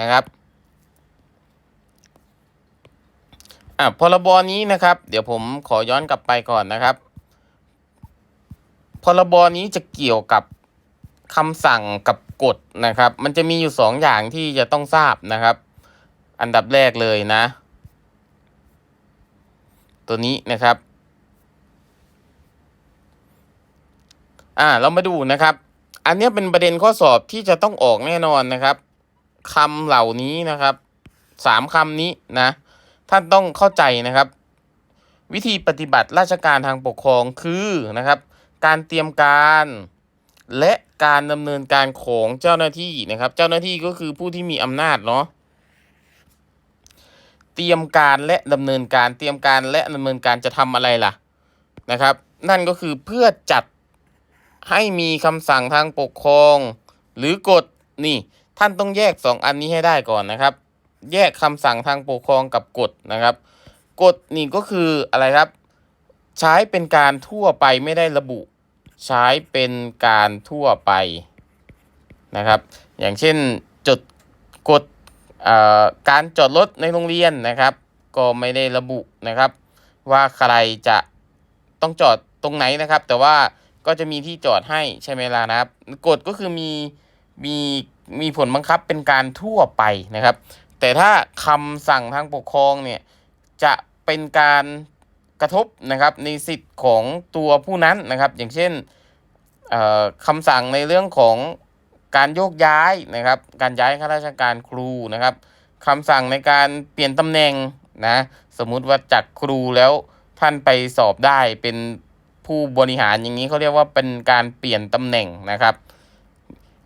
นะครับอะพรบนี้นะครับ เดี๋ยวผมขอย้อนกลับไปก่อนนะครับ พรบนี้จะเกี่ยวกับคำสั่งกับกฎนะครับ มันจะมีอยู่สองอย่างที่จะต้องทราบนะครับ อันดับแรกเลยนะ ตัวนี้นะครับอ่าเรามาดูนะครับ อันเนี้ยเป็นประเด็นข้อสอบที่จะต้องออกแน่นอนนะครับ คำเหล่านี้นะครับสามคำนี้นะท่านต้องเข้าใจนะครับ วิธีปฏิบัติราชการทางปกครองคือนะครับ การเตรียมการและการดำเนินการของเจ้าหน้าที่นะครับ เจ้าหน้าที่ก็คือผู้ที่มีอำนาจเนาะเตรียมการและดำเนินการเตรียมการและดำเนินการจะทำอะไรล่ะนะครับ นั่นก็คือเพื่อจัดให้มีคำสั่งทางปกครอง หรือกฎนี่ ท่านต้องแยกสองอันนี้ให้ได้ก่อนนะครับ แยกคำสั่งทางปกครองกับกฎนะครับกฎนี่ก็คืออะไรครับ ใช้เป็นการทั่วไปไม่ได้ระบุ ใช้เป็นการทั่วไปนะครับ อย่างเช่นจดกฎเอ่อการจอดรถในโรงเรียนนะครับ ก็ไม่ได้ระบุนะครับ ว่าใครจะต้องจอดตรงไหนนะครับ แต่ว่าก็จะมีที่จอดให้ใช่ไหมล่ะนะครับกฎก็คือมี มีมีผลบังคับเป็นการทั่วไปนะครับ แต่ถ้าคำสั่งทางปกครองเนี่ยจะเป็นการกระทบนะครับในสิทธิ์ของตัวผู้นั้นนะครับ อย่างเช่นคำสั่งในเรื่องของการโยกย้ายนะครับ การย้ายข้าราชการครูนะครับคำสั่งในการเปลี่ยนตำแหน่งนะสมมุติว่าจากครูแล้วท่านไปสอบได้เป็นผู้บริหารอย่างนี้เขาเรียกว่าเป็นการเปลี่ยนตำแหน่งนะครับ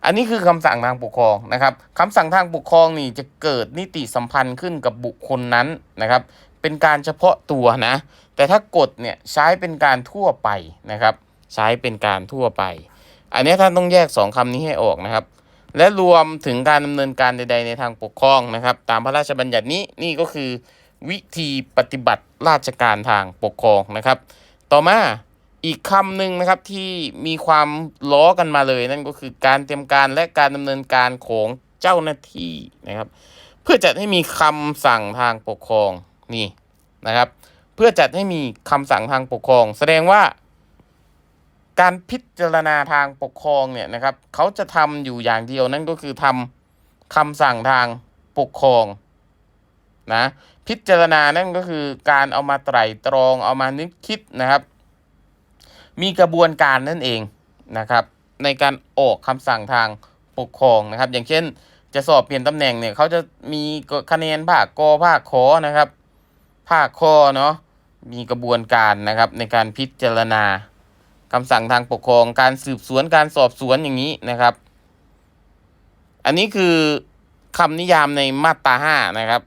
อันนี้คือคำสั่งทางปกครองนะครับคำสั่งทางปกครองนี่จะเกิดนิติสัมพันธ์ขึ้นกับบุคคลนั้นนะครับ เป็นการเฉพาะตัวนะ แต่ถ้ากฎเนี่ยใช้เป็นการทั่วไปนะครับ ใช้เป็นการทั่วไป อันนี้ท่านต้องแยกสองคำนี้ให้ออกนะครับ และรวมถึงการดำเนินการใด ๆ ในทางปกครองนะครับ ตามพระราชบัญญัตินี้นี่ก็คือวิธีปฏิบัติราชการทางปกครองนะครับ ต่อมา อีกคำหนึ่งนะครับที่มีความล้อกันมาเลย นั่นก็คือการเตรียมการและการดำเนินการของเจ้าหน้าที่นะครับ เพื่อจัดให้มีคำสั่งทางปกครองนี่นะครับ เพื่อจัดให้มีคำสั่งทางปกครอง แสดงว่า การพิจารณาทางปกครองเนี่ยนะครับเขาจะทำอยู่อย่างเดียวนั่นก็คือทำคำสั่งทางปกครองนะพิจารณานั่นก็คือการเอามาไตร่ตรองเอามานึกคิดนะครับ มีกระบวนการนั่นเองนะครับ ในการออกคำสั่งทางปกครองนะครับ อย่างเช่น จะสอบเปลี่ยนตำแหน่งเนี่ยเขาจะมีคะแนนภาคกภาคขอนะครับ ภาคข้อเนาะมีกระบวนการนะครับในการพิจารณาคำสั่งทางปกครอง การสืบสวนการสอบสวนอย่างนี้นะครับ อันนี้คือคำนิยามในมาตราห้านะครับ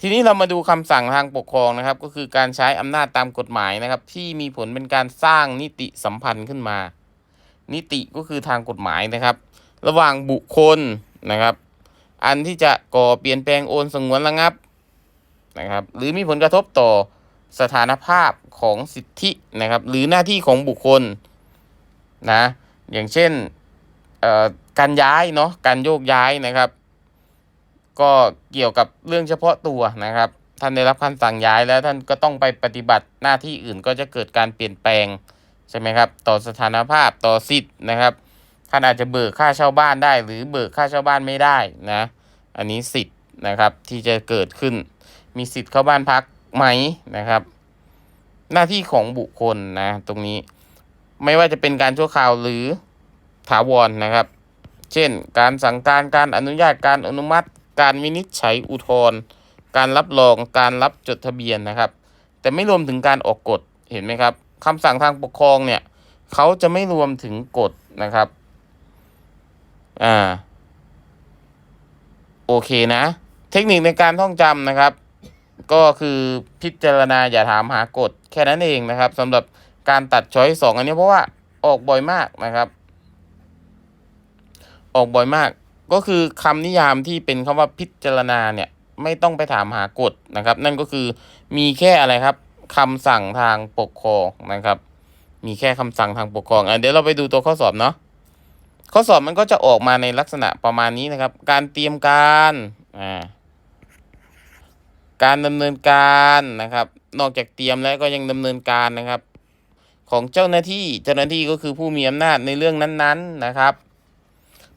ทีนี้เรามาดูคำสั่งทางปกครองนะครับ ก็คือการใช้อำนาจตามกฎหมายนะครับ ที่มีผลเป็นการสร้างนิติสัมพันธ์ขึ้นมา นิติก็คือทางกฎหมายนะครับ ระหว่างบุคคลนะครับ อันที่จะก่อเปลี่ยนแปลงโอนสงวนระงับนะครับ หรือมีผลกระทบต่อสถานภาพของสิทธินะครับ หรือหน้าที่ของบุคคลนะอย่างเช่นเอ่อการย้ายเนาะการโยกย้ายนะครับ ก็เกี่ยวกับเรื่องเฉพาะตัวนะครับ ท่านได้รับคำสั่งย้ายแล้วท่านก็ต้องไปปฏิบัติหน้าที่อื่นก็จะเกิดการเปลี่ยนแปลงใช่ไหมครับ ต่อสถานภาพต่อสิทธิ์นะครับ ท่านอาจจะเบิกค่าเช่าบ้านได้ หรือเบิกค่าเช่าบ้านไม่ได้นะ อันนี้สิทธิ์นะครับที่จะเกิดขึ้น มีสิทธิ์เข้าบ้านพักไหมนะครับ หน้าที่ของบุคคลนะตรงนี้ไม่ว่าจะเป็นการชั่วคราวหรือถาวรนะครับ เช่น การสั่งการการอนุญาตการอนุมัติ การวินิจฉัยอุทธรณ์การรับรองการรับจดทะเบียนนะครับ แต่ไม่รวมถึงการออกกฎเห็นไหมครับคำสั่งทางปกครองเนี่ยเขาจะไม่รวมถึงกฎนะครับอ่าโอเคนะ เทคนิคในการท่องจำนะครับ ก็คือพิจารณาอย่าถามหากฎแค่นั้นเองนะครับสำหรับการตัดช้อยสองอันนี้เพราะว่าออกบ่อยมากนะครับ ออกบ่อยมาก ก็คือคำนิยามที่เป็นคำว่าพิจารณาเนี่ยไม่ต้องไปถามหากฎนะครับ นั่นก็คือมีแค่อะไรครับคำสั่งทางปกครองนะครับ มีแค่คำสั่งทางปกครองอะเดี๋ยวเราไปดูตัวข้อสอบเนาะข้อสอบมันก็จะออกมาในลักษณะประมาณนี้นะครับ การเตรียมการอ่าการดำเนินการนะครับ นอกจากเตรียมแล้วก็ยังดำเนินการนะครับ ของเจ้าหน้าที่เจ้าหน้าที่ก็คือผู้มีอำนาจในเรื่องนั้นๆนะครับ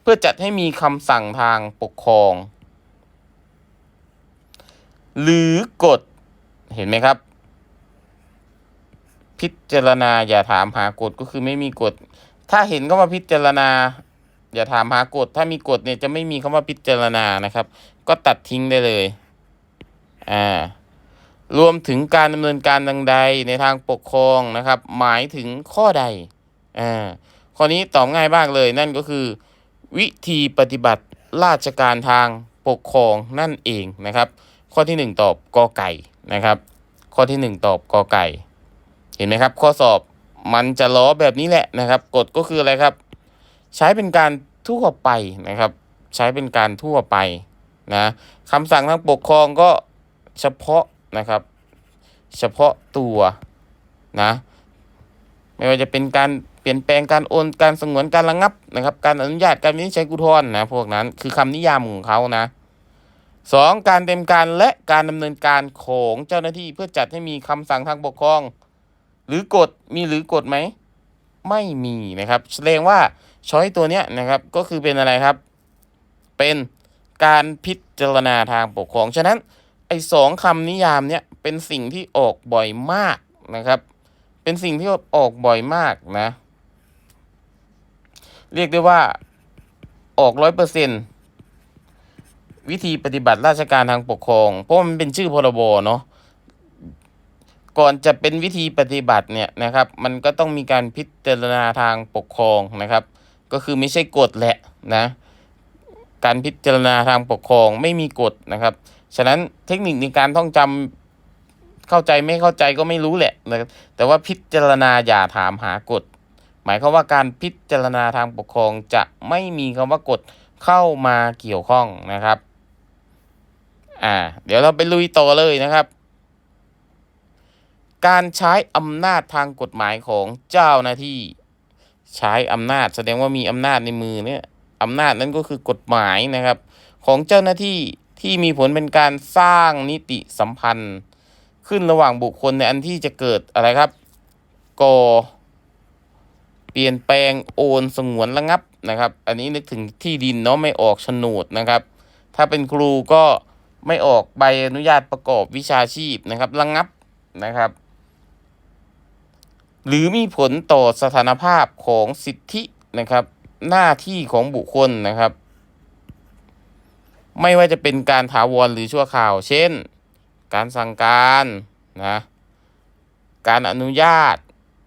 เพื่อจัดให้มีคำสั่งทางปกครอง หรือกฎเห็นไหมครับ พิจารณาอย่าถามหากฎก็คือไม่มีกฎ ถ้าเห็นคำว่าพิจารณา อย่าถามหากฎ ถ้ามีกฎเนี่ยจะไม่มีคำว่าพิจารณานะครับ ก็ตัดทิ้งได้เลยอ่ารวมถึงการดำเนินการดังใดในทางปกครองนะครับ หมายถึงข้อใดอ่าข้อนี้ตอบง่ายมากเลยนั่นก็คือ วิธีปฏิบัติราชการทางปกครองนั่นเองนะครับ ข้อที่หนึ่งตอบกอไก่นะครับ ข้อที่หนึ่งตอบกอไก่ เห็นไหมครับ ข้อสอบมันจะล้อแบบนี้แหละนะครับ กฎก็คืออะไรครับ ใช้เป็นการทั่วไปนะครับ ใช้เป็นการทั่วไปนะคำสั่งทางปกครองก็เฉพาะนะครับ เฉพาะตัวนะไม่ว่าจะเป็นการ เปลี่ยนแปลงการโอนการสงวนการระงับนะครับ การอนุญาตการวินิจฉัยกุทธรณ์นะพวกนั้นคือคำนิยามของเขานะสองการเต็มการและการดำเนินการของเจ้าหน้าที่เพื่อจัดให้มีคำสั่งทางปกครอง หรือกฎมีหรือกฎไหมไม่มีนะครับแสดงว่าช้อยตัวเนี้ยนะครับก็คือเป็นอะไรครับ เป็นการพิจารณาทางปกครอง ฉะนั้นไอ้สองคำนิยามเนี้ยเป็นสิ่งที่ออกบ่อยมากนะครับ เป็นสิ่งที่ออกบ่อยมากนะ เรียกได้ว่าออกร้อยเปอร์เซ็นวิธีปฏิบัติราชการทางปกครอง เพราะมันเป็นชื่อพรบเนาะก่อนจะเป็นวิธีปฏิบัติเนี่ยนะครับ มันก็ต้องมีการพิจารณาทางปกครองนะครับ ก็คือไม่ใช่กฎแหละนะการพิจารณาทางปกครองไม่มีกฎนะครับ ฉะนั้นเทคนิคในการท่องจำเข้าใจไม่เข้าใจก็ไม่รู้แหละนะแต่ว่าพิจารณาอย่าถามหากฎ หมายความว่าการพิจารณาทางปกครองจะไม่มีคำว่ากฎเข้ามาเกี่ยวข้องนะครับ อ่า เดี๋ยวเราไปลุยต่อเลยนะครับ การใช้อำนาจทางกฎหมายของเจ้าหน้าที่ ใช้อำนาจแสดงว่ามีอำนาจในมือเนี่ยอำนาจนั้นก็คือกฎหมายนะครับ ของเจ้าหน้าที่ที่มีผลเป็นการสร้างนิติสัมพันธ์ ขึ้นระหว่างบุคคลในอันที่จะเกิดอะไรครับก่อ เปลี่ยนแปลงโอนสงวนระงับนะครับ อันนี้นึกถึงที่ดินเนาะไม่ออกโฉนดนะครับ ถ้าเป็นครูก็ไม่ออกใบอนุญาตประกอบวิชาชีพนะครับระงับนะครับ หรือมีผลต่อสถานภาพของสิทธินะครับ หน้าที่ของบุคคลนะครับ ไม่ว่าจะเป็นการถาวรหรือชั่วคราว เช่น การสั่งการนะการอนุญาต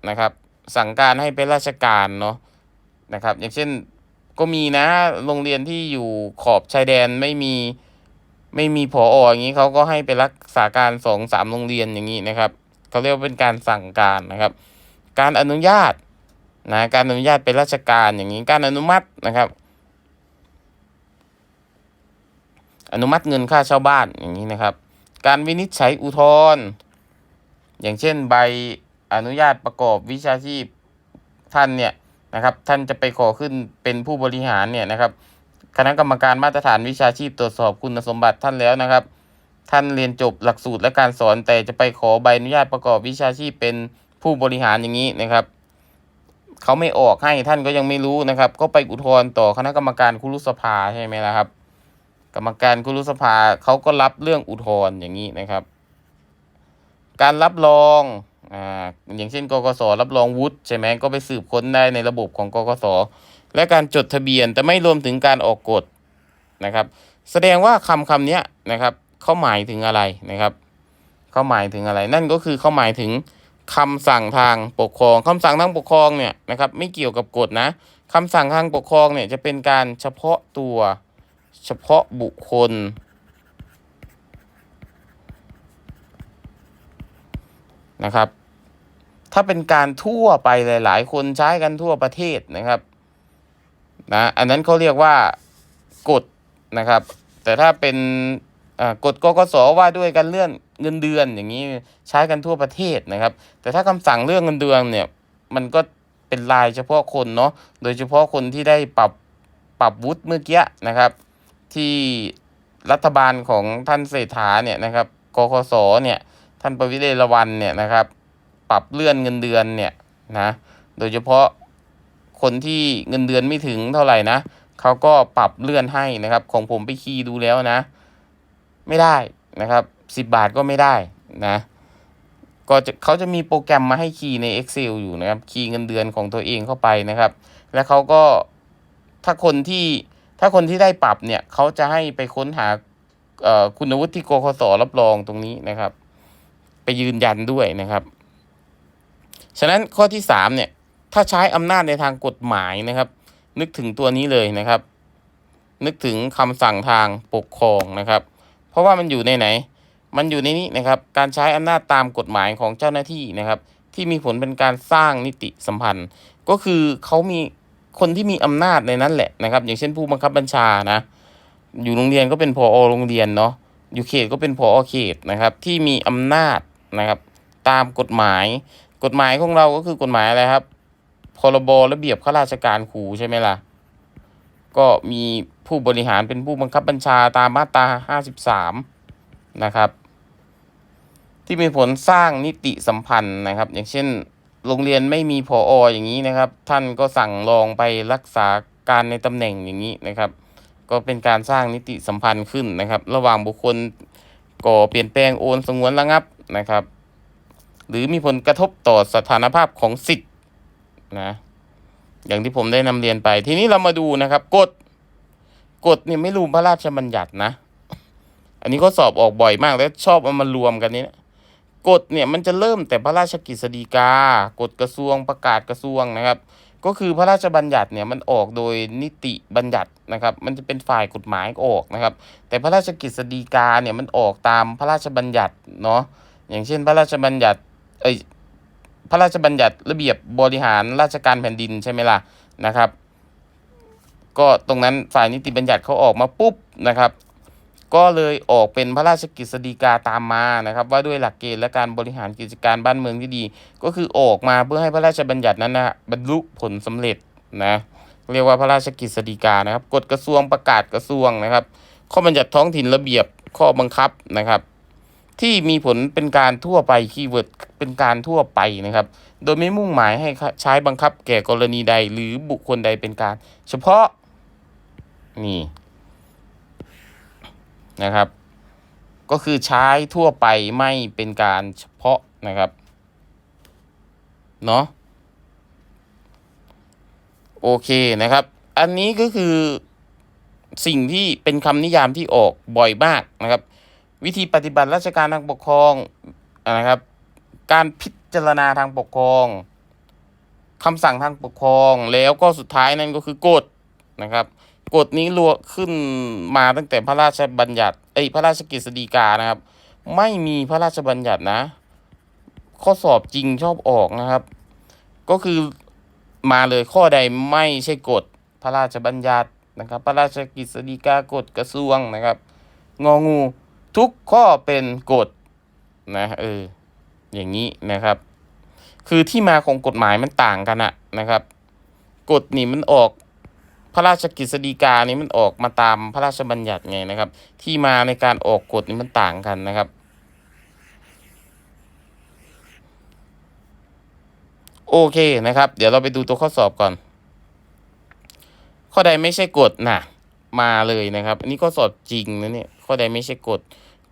นะครับ สั่งการให้เป็นราชการเนาะนะครับ อย่างเช่นก็มีนะโรงเรียนที่อยู่ขอบชายแดนไม่มีไม่มีผออย่างนี้เขาก็ให้ไปรักษาการสองสามโรงเรียนอย่างนี้นะครับเขาเรียกว่าเป็นการสั่งการนะครับ การอนุญาตนะการอนุญาตเป็นราชการอย่างนี้การอนุมัตินะครับ อนุมัติเงินค่าเช่าบ้านอย่างนี้นะครับ การวินิจฉัยอุทธรณ์อย่างเช่นใบ อนุญาตประกอบวิชาชีพท่านเนี่ยนะครับท่านจะไปขอขึ้นเป็นผู้บริหารเนี่ยนะครับคณะกรรมการมาตรฐานวิชาชีพตรวจสอบคุณสมบัติท่านแล้วนะครับ ท่านเรียนจบหลักสูตรและการสอนแต่จะไปขอใบอนุญาตประกอบวิชาชีพเป็นผู้บริหารอย่างนี้นะครับเขาไม่ออกให้ท่านก็ยังไม่รู้นะครับ ก็ไปอุทธรณ์ต่อคณะกรรมการคุรุสภาใช่ไหมล่ะครับ กรรมการคุรุสภาเขาก็รับเรื่องอุทธรณ์อย่างนี้นะครับ การรับรอง อ่าอย่างเช่นกกสรับรองวุฒิใช่ไหมก็ไปสืบค้นได้ในระบบของกกสและการจดทะเบียนแต่ไม่รวมถึงการออกกฎนะครับ แสดงว่าคำคำนี้นะครับเขาหมายถึงอะไรนะครับเขาหมายถึงอะไร นั่นก็คือเขาหมายถึงคำสั่งทางปกครองคำสั่งทางปกครองเนี่ยนะครับไม่เกี่ยวกับกฎนะคำสั่งทางปกครองเนี่ยจะเป็นการเฉพาะตัวเฉพาะบุคคล นะครับ ถ้าเป็นการทั่วไปหลาย ๆ คนใช้กันทั่วประเทศนะครับนะอันนั้นเขาเรียกว่ากฎนะครับ แต่ถ้าเป็นอ่ากฎกกสว่าด้วยการเลื่อนเงินเดือนอย่างนี้ใช้กันทั่วประเทศนะครับ แต่ถ้าคำสั่งเรื่องเงินเดือนเนี่ยมันก็เป็นรายเฉพาะคนเนาะโดยเฉพาะคนที่ได้ปรับปรับวุฒิเมื่อกี้นะครับ ที่รัฐบาลของท่านเศรษฐาเนี่ยนะครับกคสเนี่ย ท่านประวิตรเอราวันเนี่ยนะครับ ปรับเลื่อนเงินเดือนเนี่ยนะโดยเฉพาะคนที่เงินเดือนไม่ถึงเท่าไหร่นะเขาก็ปรับเลื่อนให้นะครับ ของผมไปคีย์ดูแล้วนะ ไม่ได้นะครับสิบบาทก็ไม่ได้นะก็จะเขาจะมีโปรแกรมมาให้คีย์ใน Excel อยู่นะครับ คีย์เงินเดือนของตัวเองเข้าไปนะครับ แล้วเขาก็ถ้าคนที่ถ้าคนที่ได้ปรับเนี่ยเขาจะให้ไปค้นหาคุณวุฒิที่กคสรับรองตรงนี้นะครับ ไปยืนยันด้วยนะครับ ฉะนั้นข้อที่สามเนี่ย ถ้าใช้อำนาจในทางกฎหมายนะครับ นึกถึงตัวนี้เลยนะครับ นึกถึงคำสั่งทางปกครองนะครับ เพราะว่ามันอยู่ในไหน มันอยู่ในนี้นะครับ การใช้อำนาจตามกฎหมายของเจ้าหน้าที่นะครับ ที่มีผลเป็นการสร้างนิติสัมพันธ์ ก็คือเขามีคนที่มีอำนาจในนั้นแหละนะครับ อย่างเช่นผู้บังคับบัญชานะ อยู่โรงเรียนก็เป็นผอโรงเรียนเนาะอยู่เขตก็เป็นผอเขตนะครับ ที่มีอำนาจ นะครับ ตามกฎหมาย กฎหมายของเราก็คือกฎหมายอะไรครับพรบระเบียบข้าราชการครูใช่ไหมล่ะ ก็มีผู้บริหารเป็นผู้บังคับบัญชาตามมาตรา53 นะครับ ที่มีผลสร้างนิติสัมพันธ์นะครับ อย่างเช่น โรงเรียนไม่มีผอออย่างนี้นะครับ ท่านก็สั่งรองไปรักษาการในตำแหน่งอย่างนี้นะครับ ก็เป็นการสร้างนิติสัมพันธ์ขึ้นนะครับ ระหว่างบุคคลก่อเปลี่ยนแปลงโอนสงวนระงับ นะครับ หรือมีผลกระทบต่อสถานภาพของสิทธิ์นะอย่างที่ผมได้นำเรียนไป ทีนี้เรามาดูนะครับกฎกฎเนี่ยไม่รวมพระราชบัญญัตินะ อันนี้ก็สอบออกบ่อยมากแล้วชอบเอามารวมกันนี้นะกฎเนี่ยมันจะเริ่มแต่พระราชกฤษฎีกากฎกระทรวงประกาศกระทรวงนะครับ ก็คือพระราชบัญญัติเนี่ยมันออกโดยนิติบัญญัตินะครับ มันจะเป็นฝ่ายกฎหมายออกนะครับ แต่พระราชกฤษฎีกาเนี่ยมันออกตามพระราชบัญญัติเนาะ อย่างเช่น พระราชบัญญัติเอ้ยพระราชบัญญัติระเบียบบริหารราชการแผ่นดินใช่ไหมล่ะนะครับ ก็ตรงนั้นฝ่ายนิติบัญญัติเขาออกมาปุ๊บนะครับ ก็เลยออกเป็นพระราชกฤษฎีกาตามมานะครับ ว่าด้วยหลักเกณฑ์และการบริหารกิจการบ้านเมืองที่ดี ก็คือออกมาเพื่อให้พระราชบัญญัตินั้นนะบรรลุผลสำเร็จนะเรียกว่าพระราชกฤษฎีกานะครับกฎกระทรวงประกาศกระทรวงนะครับ ข้อบัญญัติท้องถิ่นระเบียบข้อบังคับนะครับ ที่มีผลเป็นการทั่วไปคีย์เวิร์ดเป็นการทั่วไปนะครับ โดยไม่มุ่งหมายให้ใช้บังคับแก่กรณีใดหรือบุคคลใดเป็นการ เฉพาะนี่นะครับ ก็คือใช้ทั่วไปไม่เป็นการเฉพาะนะครับเนาะโอเคนะครับ อันนี้ก็คือสิ่งที่เป็นคำนิยามที่ออกบ่อยมากนะครับ วิธีปฏิบัติราชการทางปกครองนะครับ การพิจารณาทางปกครองคำสั่งทางปกครองแล้วก็สุดท้ายนั่นก็คือกฎนะครับกฎนี้รัวขึ้นมาตั้งแต่พระราชบัญญัติเอ้พระราชกฤษฎีกานะครับ ไม่มีพระราชบัญญัตินะ ข้อสอบจริงชอบออกนะครับ ก็คือมาเลยข้อใดไม่ใช่กฎพระราชบัญญัตินะครับ พระราชกฤษฎีกากฎกระทรวงนะครับ งองู ทุกข้อเป็นกฎนะเอออย่างนี้นะครับ คือที่มาของกฎหมายมันต่างกันอะนะครับกฎนี่มันออกพระราชกฤษฎีกานี่มันออกมาตามพระราชบัญญัติไงนะครับ ที่มาในการออกกฎนี่มันต่างกันนะครับ โอเคนะครับ เดี๋ยวเราไปดูตัวข้อสอบก่อน ข้อใดไม่ใช่กฎนะมาเลยนะครับ อันนี้ข้อสอบจริงนะเนี่ยข้อใดไม่ใช่กฎ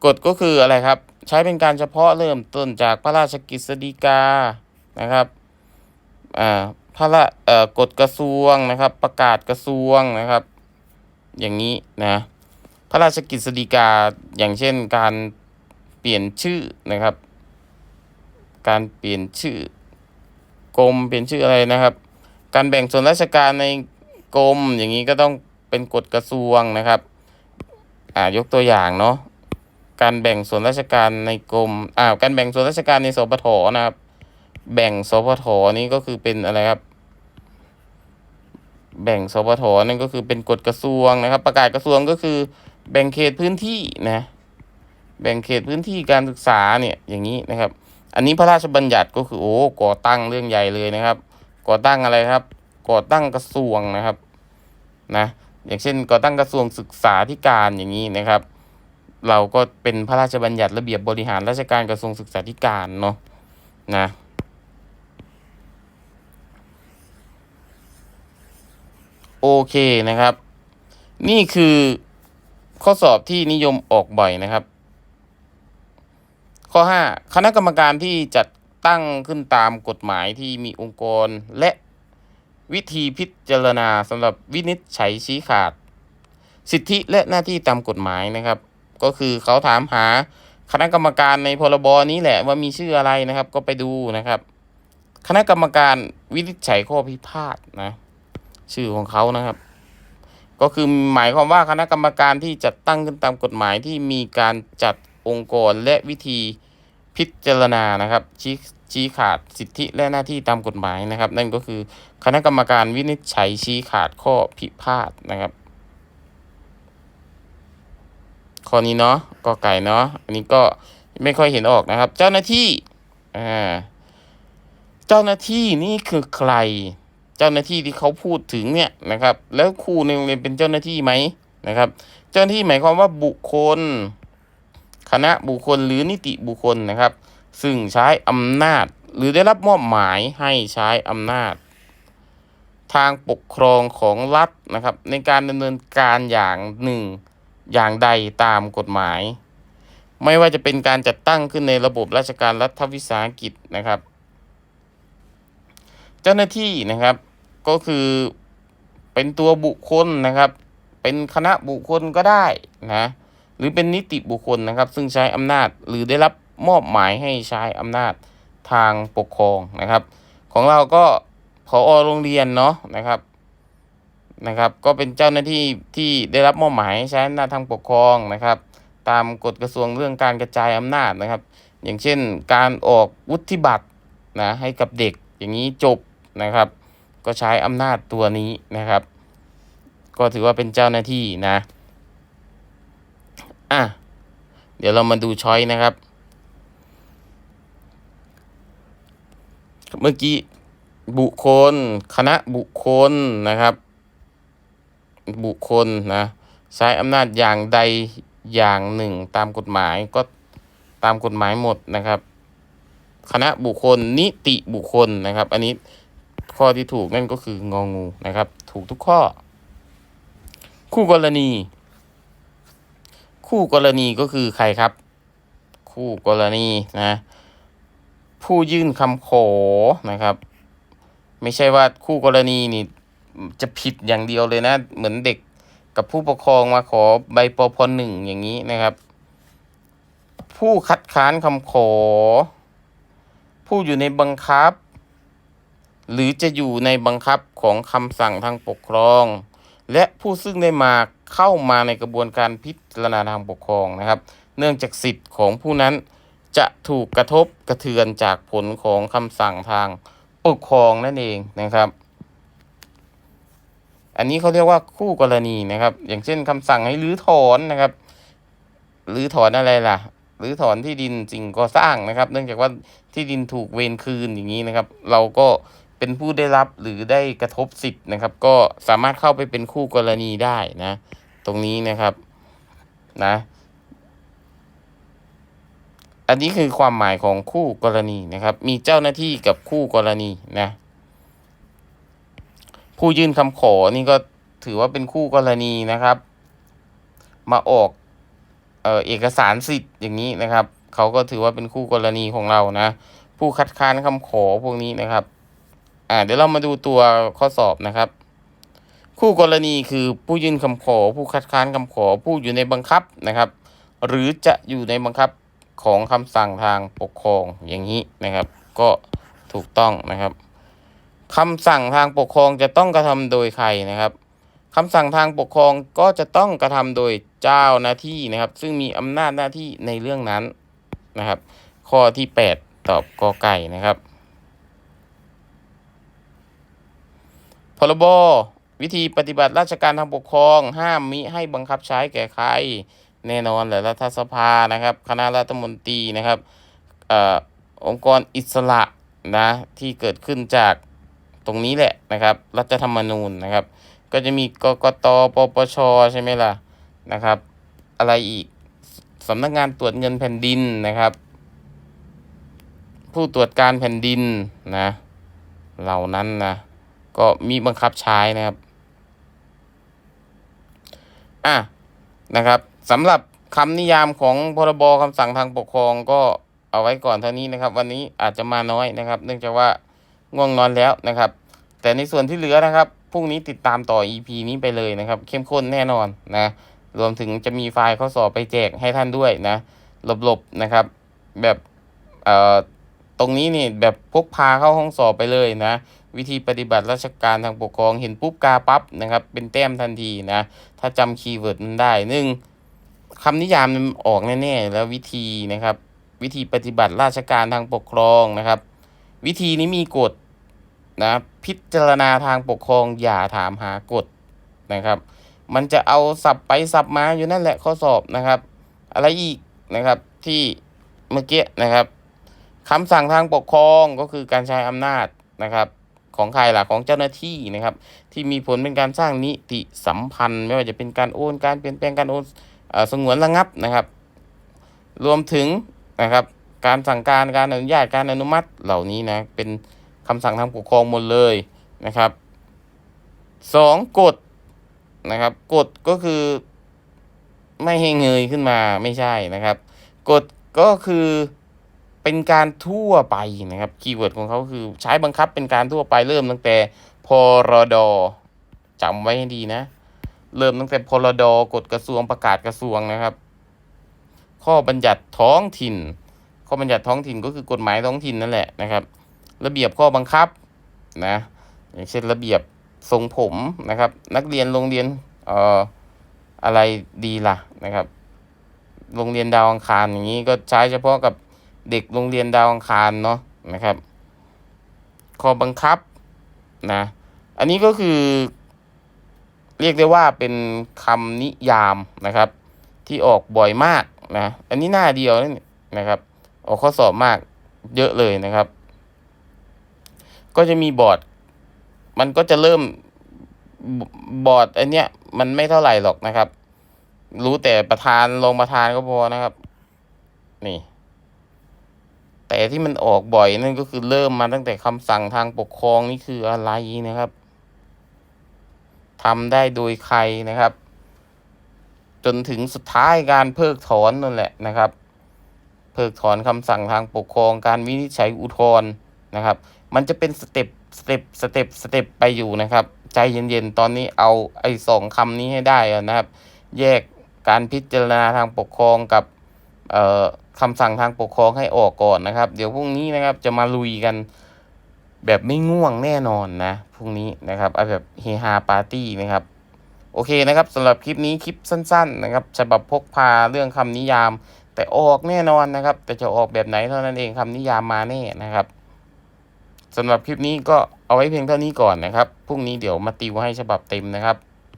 กฎก็คืออะไรครับ ใช้เป็นการเฉพาะเริ่มต้นจากพระราชกฤษฎีกานะครับอ่าพระราเอ่อกฎกระทรวงนะครับ ประกาศกระทรวงนะครับ อย่างนี้นะพระราชกฤษฎีกาอย่างเช่นการเปลี่ยนชื่อนะครับ การเปลี่ยนชื่อกรมเปลี่ยนชื่ออะไรนะครับ การแบ่งส่วนราชการในกรมอย่างนี้ก็ต้องเป็นกฎกระทรวงนะครับอ่ายกตัวอย่างเนาะ การแบ่งส่วนราชการในกรมอ่าการแบ่งส่วนราชการในสปทนะครับ แบ่งสปทนี่ก็คือเป็นอะไรครับ แบ่งสปทนั่นก็คือเป็นกฎกระทรวงนะครับ ประกาศกระทรวงก็คือ แบ่งเขตพื้นที่นะ แบ่งเขตพื้นที่การศึกษาเนี่ยอย่างนี้นะครับ อันนี้พระราชบัญญัติก็คือโอ้ก่อตั้งเรื่องใหญ่เลยนะครับ ก่อตั้งอะไรครับ ก่อตั้งกระทรวงนะครับนะอย่างเช่นก่อตั้งกระทรวงศึกษาธิการอย่างนี้นะครับ เราก็เป็นพระราชบัญญัติระเบียบบริหารราชการกระทรวงศึกษาธิการเนาะนะโอเคนะครับ นี่คือข้อสอบที่นิยมออกบ่อยนะครับ ข้อ 5 คณะกรรมการที่จัดตั้งขึ้นตามกฎหมายที่มีองค์กรและวิธีพิจารณาสำหรับวินิจฉัยชี้ขาด สิทธิและหน้าที่ตามกฎหมายนะครับ ก็คือเขาถามหาคณะกรรมการในพรบนี้แหละว่ามีชื่ออะไรนะครับ ก็ไปดูนะครับ คณะกรรมการวินิจฉัยข้อพิพาทนะชื่อของเขานะครับ ก็คือหมายความว่าคณะกรรมการที่จัดตั้งขึ้นตามกฎหมายที่มีการจัดองค์กรและวิธีพิจารณานะครับชี้ชี้ขาดสิทธิและหน้าที่ตามกฎหมายนะครับ นั่นก็คือคณะกรรมการวินิจฉัยชี้ขาดข้อพิพาทนะครับ ข้อนี้เนาะก็ไก่เนาะอันนี้ก็ไม่ค่อยเห็นออกนะครับ เจ้าหน้าที่อ่าเจ้าหน้าที่นี่คือใคร เจ้าหน้าที่ที่เขาพูดถึงเนี่ยนะครับ แล้วครูในโรงเรียนเป็นเจ้าหน้าที่ไหมนะครับ เจ้าหน้าที่หมายความว่าบุคคล คณะบุคคลหรือนิติบุคคลนะครับ ซึ่งใช้อำนาจหรือได้รับมอบหมายให้ใช้อำนาจ ทางปกครองของรัฐนะครับ ในการดำเนินการอย่างหนึ่ง อย่างใดตามกฎหมาย ไม่ว่าจะเป็นการจัดตั้งขึ้นในระบบราชการรัฐวิสาหกิจนะครับ เจ้าหน้าที่นะครับก็คือเป็นตัวบุคคลนะครับ เป็นคณะบุคคลก็ได้นะหรือเป็นนิติบุคคลนะครับ ซึ่งใช้อำนาจหรือได้รับมอบหมายให้ใช้อำนาจทางปกครองนะครับ ของเราก็พอโรงเรียนเนาะนะครับ นะครับ ก็เป็นเจ้าหน้าที่ที่ได้รับมอบหมายใช้อำนาจทางปกครองนะครับ ตามกฎกระทรวงเรื่องการกระจายอำนาจนะครับ อย่างเช่น การออกวุฒิบัตรนะให้กับเด็กอย่างนี้จบนะครับ ก็ใช้อำนาจตัวนี้นะครับ ก็ถือว่าเป็นเจ้าหน้าที่นะอะเดี๋ยวเรามาดูช้อยนะครับ เมื่อกี้บุคคล คณะบุคคลนะครับ บุคคลนะใช้อำนาจอย่างใดอย่างหนึ่งตามกฎหมายก็ตามกฎหมายหมดนะครับ คณะบุคคลนิติบุคคลนะครับ อันนี้ข้อที่ถูกนั่นก็คืององูนะครับ ถูกทุกข้อ คู่กรณี คู่กรณีก็คือใครครับ คู่กรณีนะ ผู้ยื่นคำขอนะครับ ไม่ใช่ว่าคู่กรณีนี่ จะผิดอย่างเดียวเลยนะ เหมือนเด็กกับผู้ปกครองมาขอใบปพหนึ่งอย่างนี้นะครับ ผู้คัดค้านคำขอ ผู้อยู่ในบังคับ หรือจะอยู่ในบังคับของคำสั่งทางปกครอง และผู้ซึ่งได้มาเข้ามาในกระบวนการพิจารณาทางปกครองนะครับ เนื่องจากสิทธิ์ของผู้นั้นจะถูกกระทบกระเทือนจากผลของคำสั่งทางปกครองนั่นเองนะครับ อันนี้เขาเรียกว่าคู่กรณีนะครับ อย่างเช่นคำสั่งให้รื้อถอนนะครับรื้อถอนอะไรล่ะรื้อถอนที่ดินสิ่งก่อสร้างนะครับ เนื่องจากว่าที่ดินถูกเวรคืนอย่างนี้นะครับ เราก็เป็นผู้ได้รับหรือได้กระทบสิทธิ์นะครับ ก็สามารถเข้าไปเป็นคู่กรณีได้นะ ตรงนี้นะครับนะ อันนี้คือความหมายของคู่กรณีนะครับ มีเจ้าหน้าที่กับคู่กรณีนะ ผู้ยื่นคำขอนี่ก็ถือว่าเป็นคู่กรณีนะครับ มาออกเออเอกสารสิทธิ์อย่างนี้นะครับ เขาก็ถือว่าเป็นคู่กรณีของเรานะ ผู้คัดค้านคำขอพวกนี้นะครับ อ่าเดี๋ยวเรามาดูตัวข้อสอบนะครับ คู่กรณีคือผู้ยื่นคำขอ ผู้คัดค้านคำขอ ผู้อยู่ในบังคับนะครับ หรือจะอยู่ในบังคับของคำสั่งทางปกครองอย่างนี้นะครับ ก็ถูกต้องนะครับ คำสั่งทางปกครองจะต้องกระทำโดยใครนะครับคำสั่งทางปกครองก็จะต้องกระทำโดยเจ้าหน้าที่นะครับ ซึ่งมีอำนาจหน้าที่ในเรื่องนั้นนะครับ ข้อที่ 8 ตอบกอไก่นะครับพรบวิธีปฏิบัติราชการทางปกครอง ห้ามมิให้บังคับใช้แก่ใครแน่นอนแหละรัฐสภานะครับ คณะรัฐมนตรีนะครับเอ่อองค์กรอิสระนะที่เกิดขึ้นจาก ตรงนี้แหละนะครับ รัฐธรรมนูญนะครับ ก็จะมีกกตปปชใช่ไหมล่ะนะครับ อะไรอีกสำนักงานตรวจเงินแผ่นดินนะครับ ผู้ตรวจการแผ่นดินนะเหล่านั้นนะก็มีบังคับใช้นะครับอะนะครับสำหรับคำนิยามของพรบคำสั่งทางปกครองก็เอาไว้ก่อนเท่านี้นะครับ วันนี้อาจจะมาน้อยนะครับ เนื่องจากว่า ง่วงนอนแล้วนะครับ แต่ในส่วนที่เหลือนะครับพรุ่งนี้ติดตามต่อ EP นี้ไปเลยนะครับ เข้มข้นแน่นอนนะรวมถึงจะมีไฟล์ข้อสอบไปแจกให้ท่านด้วยนะหลบๆนะครับ แบบเอ่อตรงนี้นี่แบบพกพาเข้าห้องสอบไปเลยนะ วิธีปฏิบัติราชการทางปกครองเห็นปุ๊บกาปั๊บนะครับ เป็นแต้มทันทีนะ ถ้าจำคีย์เวิร์ดมันได้หนึ่งคำนิยามมันออกแน่ๆแล้ววิธีนะครับ วิธีปฏิบัติราชการทางปกครองนะครับ วิธีนี้มีกฎนะพิจารณาทางปกครองอย่าถามหากฎนะครับ มันจะเอาสับไปสับมาอยู่นั่นแหละข้อสอบนะครับ อะไรอีกนะครับที่เมื่อกี้นะครับคำสั่งทางปกครองก็คือการใช้อำนาจนะครับ ของใครล่ะของเจ้าหน้าที่นะครับ ที่มีผลเป็นการสร้างนิติสัมพันธ์ ไม่ว่าจะเป็นการโอนการเปลี่ยนแปลงการโอนอ่อสงวนระงับนะครับ รวมถึงนะครับ การสั่งการการอนุญาตการอนุมัติเหล่านี้นะเป็นคำสั่งทางปกครองหมดเลยนะครับสองกฎนะครับกฎก็คือไม่ให้เงยขึ้นมาไม่ใช่นะครับกฎก็คือเป็นการทั่วไปนะครับคีย์เวิร์ดของเขาคือใช้บังคับเป็นการทั่วไปเริ่มตั้งแต่พรดจำไว้ให้ดีนะ เริ่มตั้งแต่พรดกฎกระทรวงประกาศกระทรวงนะครับ ข้อบัญญัติท้องถิ่น ข้อบัญญัติท้องถิ่นก็คือกฎหมายท้องถิ่นนั่นแหละนะครับ ระเบียบข้อบังคับนะอย่างเช่นระเบียบทรงผมนะครับ นักเรียนโรงเรียนเอ่ออะไรดีล่ะนะครับ โรงเรียนดาวอังคารอย่างนี้ก็ใช้เฉพาะกับเด็กโรงเรียนดาวอังคารเนาะนะครับ ข้อบังคับนะอันนี้ก็คือ เรียกได้ว่าเป็นคำนิยามนะครับ ที่ออกบ่อยมากนะอันนี้หน้าเดียวนั่นะครับ ออกข้อสอบมากเยอะเลยนะครับ ก็จะมีบอร์ด มันก็จะเริ่มบอร์ดอันเนี้ยมันไม่เท่าไหร่หรอกนะครับ รู้แต่ประธานรองประธานก็พอนะครับ นี่ แต่ที่มันออกบ่อยนั่นก็คือเริ่มมาตั้งแต่คำสั่งทางปกครองนี่คืออะไรนะครับทำได้โดยใครนะครับ จนถึงสุดท้ายการเพิกถอนนั่นแหละนะครับ เพิกถอนคำสั่งทางปกครองการวินิจฉัยอุทธรณ์นะครับ มันจะเป็นสเต็ปสเต็ปสเต็ปสเต็ปไปอยู่นะครับ ใจเย็นๆ ตอนนี้เอาไอ้สองคำนี้ให้ได้นะครับ แยกการพิจารณาทางปกครองกับคำสั่งทางปกครองให้ออกก่อนนะครับ เดี๋ยวพรุ่งนี้นะครับจะมาลุยกันแบบไม่ง่วงแน่นอนนะพรุ่งนี้นะครับเอาแบบเฮฮาปาร์ตี้นะครับ โอเคนะครับสำหรับคลิปนี้คลิปสั้น ๆ นะครับฉบับพกพาเรื่องคำนิยาม แต่ออกแน่นอนนะครับ แต่จะออกแบบไหนเท่านั้นเองคำนิยามมาแน่นะครับสำหรับคลิปนี้ก็เอาไว้เพียงเท่านี้ก่อนนะครับพรุ่งนี้เดี๋ยวมาติวให้ฉบับเต็มนะครับ